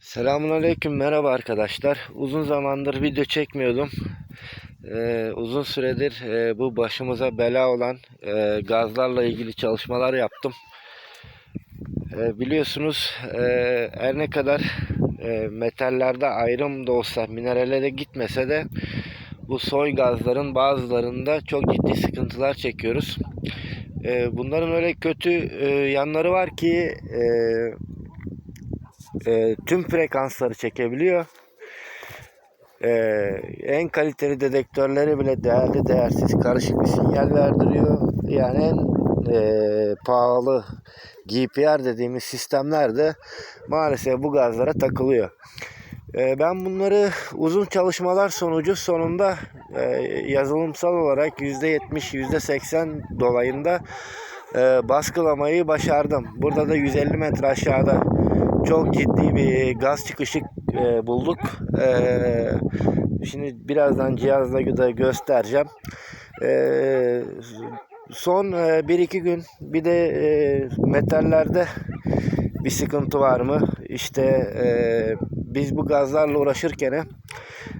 Selamun Aleyküm, merhaba arkadaşlar. Uzun zamandır video çekmiyordum. Ee, uzun süredir e, bu başımıza bela olan e, gazlarla ilgili çalışmalar yaptım. E, biliyorsunuz e, her ne kadar e, metallerde ayrım da olsa, minerallere gitmese de bu soy gazların bazılarında çok ciddi sıkıntılar çekiyoruz. E, bunların öyle kötü e, yanları var ki e, e, tüm frekansları çekebiliyor. E, en kaliteli dedektörleri bile değerli değersiz karışık bir sinyal verdiriyor. Yani en e, pahalı GPR dediğimiz sistemler de maalesef bu gazlara takılıyor. E, ben bunları uzun çalışmalar sonucu sonunda e, yazılımsal olarak %70 %80 dolayında e, baskılamayı başardım. Burada da 150 metre aşağıda çok ciddi bir gaz çıkışı e, bulduk. E, şimdi birazdan cihazla da göstereceğim. E, son e, 1-2 gün bir de e, metallerde bir sıkıntı var mı? İşte e, biz bu gazlarla uğraşırken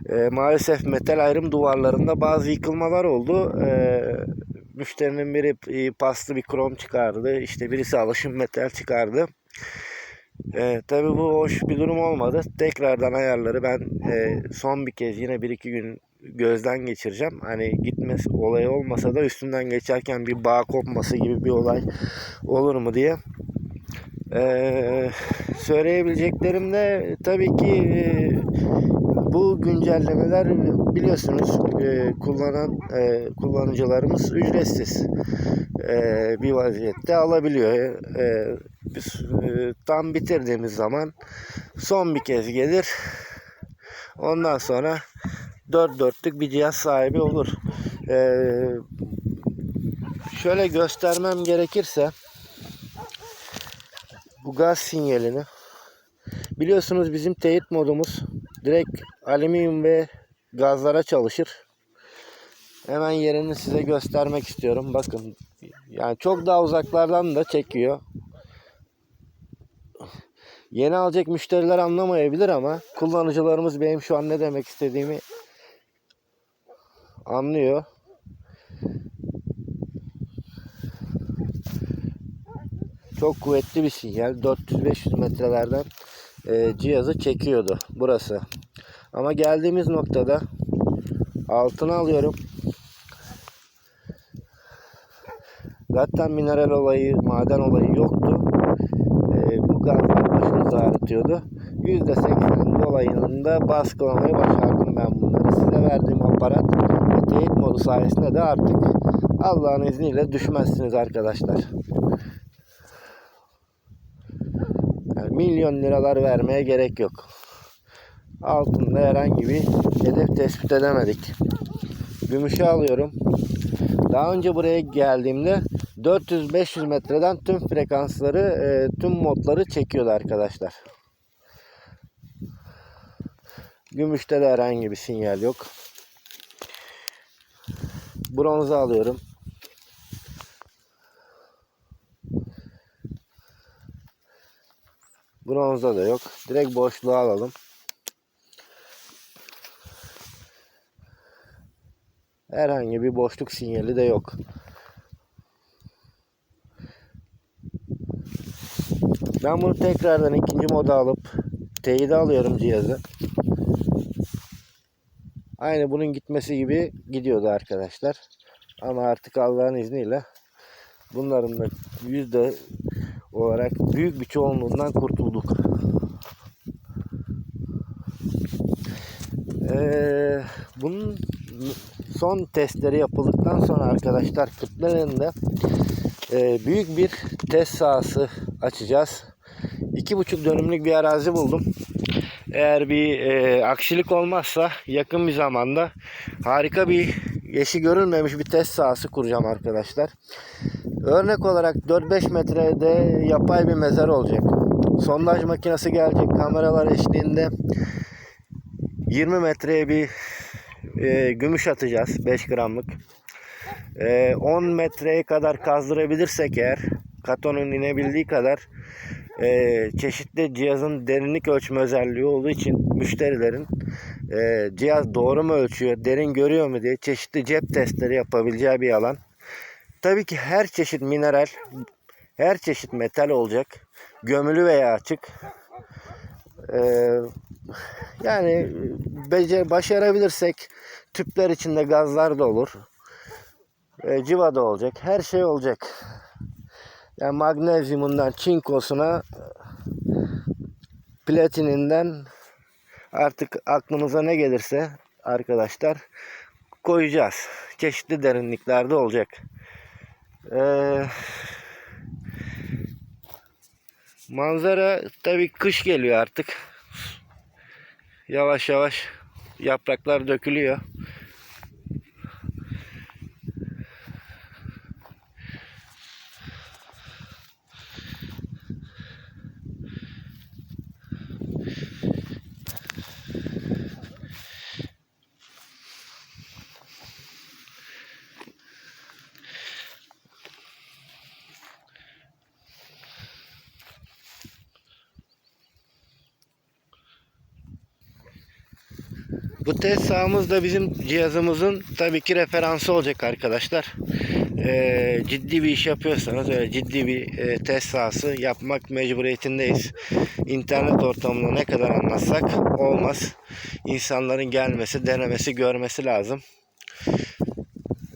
e, maalesef metal ayrım duvarlarında bazı yıkılmalar oldu. E, müşterinin biri e, paslı bir krom çıkardı. İşte birisi alışım metal çıkardı. E, tabii bu hoş bir durum olmadı. Tekrardan ayarları ben e, son bir kez yine bir iki gün gözden geçireceğim. Hani gitmez olay olmasa da üstünden geçerken bir bağ kopması gibi bir olay olur mu diye. E, söyleyebileceklerim de tabii ki e, bu güncellemeler biliyorsunuz e, kullanan e, kullanıcılarımız ücretsiz e, bir vaziyette alabiliyor. E, biz e, tam bitirdiğimiz zaman son bir kez gelir. Ondan sonra dört dörtlük bir cihaz sahibi olur. E, şöyle göstermem gerekirse bu gaz sinyalini biliyorsunuz bizim teyit modumuz direkt alüminyum ve gazlara çalışır. Hemen yerini size göstermek istiyorum. Bakın yani çok daha uzaklardan da çekiyor. Yeni alacak müşteriler anlamayabilir ama kullanıcılarımız benim şu an ne demek istediğimi anlıyor. Çok kuvvetli bir sinyal. 400-500 metrelerden e, cihazı çekiyordu burası. Ama geldiğimiz noktada altına alıyorum. Zaten mineral olayı, maden olayı yoktu. E, bu gazlar başımızı ağrıtıyordu. %80 dolayında baskılamayı başardım ben bunları. Size verdiğim aparat ve teyit modu sayesinde de artık Allah'ın izniyle düşmezsiniz arkadaşlar. Yani milyon liralar vermeye gerek yok. Altında herhangi bir hedef tespit edemedik. Gümüşü alıyorum. Daha önce buraya geldiğimde 400-500 metreden tüm frekansları, e, tüm modları çekiyordu arkadaşlar. Gümüşte de herhangi bir sinyal yok. Bronzu alıyorum. Bronzda da yok. Direkt boşluğa alalım. Herhangi bir boşluk sinyali de yok. Ben bunu tekrardan ikinci moda alıp teyide alıyorum cihazı. Aynı bunun gitmesi gibi gidiyordu arkadaşlar. Ama artık Allah'ın izniyle bunların da yüzde olarak büyük bir çoğunluğundan kurtulduk. Ee, bunun son testleri yapıldıktan sonra arkadaşlar Kırklareli'nde e, büyük bir test sahası açacağız. İki buçuk dönümlük bir arazi buldum. Eğer bir e, aksilik olmazsa yakın bir zamanda harika bir eşi görülmemiş bir test sahası kuracağım arkadaşlar. Örnek olarak 4-5 metrede yapay bir mezar olacak. Sondaj makinesi gelecek kameralar eşliğinde 20 metreye bir e, gümüş atacağız 5 gramlık. E, 10 metreye kadar kazdırabilirsek eğer katonun inebildiği kadar e, çeşitli cihazın derinlik ölçme özelliği olduğu için müşterilerin e, cihaz doğru mu ölçüyor, derin görüyor mu diye çeşitli cep testleri yapabileceği bir alan. Tabii ki her çeşit mineral, her çeşit metal olacak. Gömülü veya açık. Ee, yani becer, başarabilirsek tüpler içinde gazlar da olur. Ee, civa da olacak. Her şey olacak. Yani magnezyumundan çinkosuna platininden artık aklımıza ne gelirse arkadaşlar koyacağız. Çeşitli derinliklerde olacak. Ee, manzara tabii kış geliyor artık. Yavaş yavaş yapraklar dökülüyor. Bu test sahamız da bizim cihazımızın tabii ki referansı olacak arkadaşlar. Ee, ciddi bir iş yapıyorsanız öyle ciddi bir e, test sahası yapmak mecburiyetindeyiz. İnternet ortamında ne kadar anlatsak olmaz. İnsanların gelmesi, denemesi, görmesi lazım.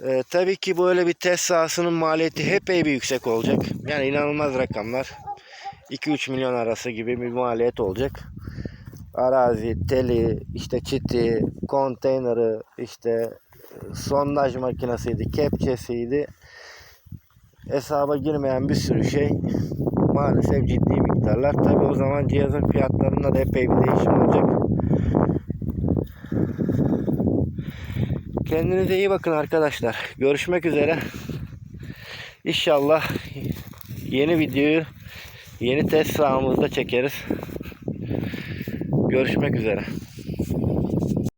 Ee, tabii ki böyle bir test sahasının maliyeti hep bir yüksek olacak. Yani inanılmaz rakamlar. 2-3 milyon arası gibi bir maliyet olacak arazi, teli, işte çiti, konteyneri, işte e, sondaj makinesiydi, kepçesiydi. Hesaba girmeyen bir sürü şey maalesef ciddi miktarlar. Tabi o zaman cihazın fiyatlarında da epey bir değişim olacak. Kendinize iyi bakın arkadaşlar. Görüşmek üzere. İnşallah yeni videoyu yeni test sahamızda çekeriz. Görüşmek üzere.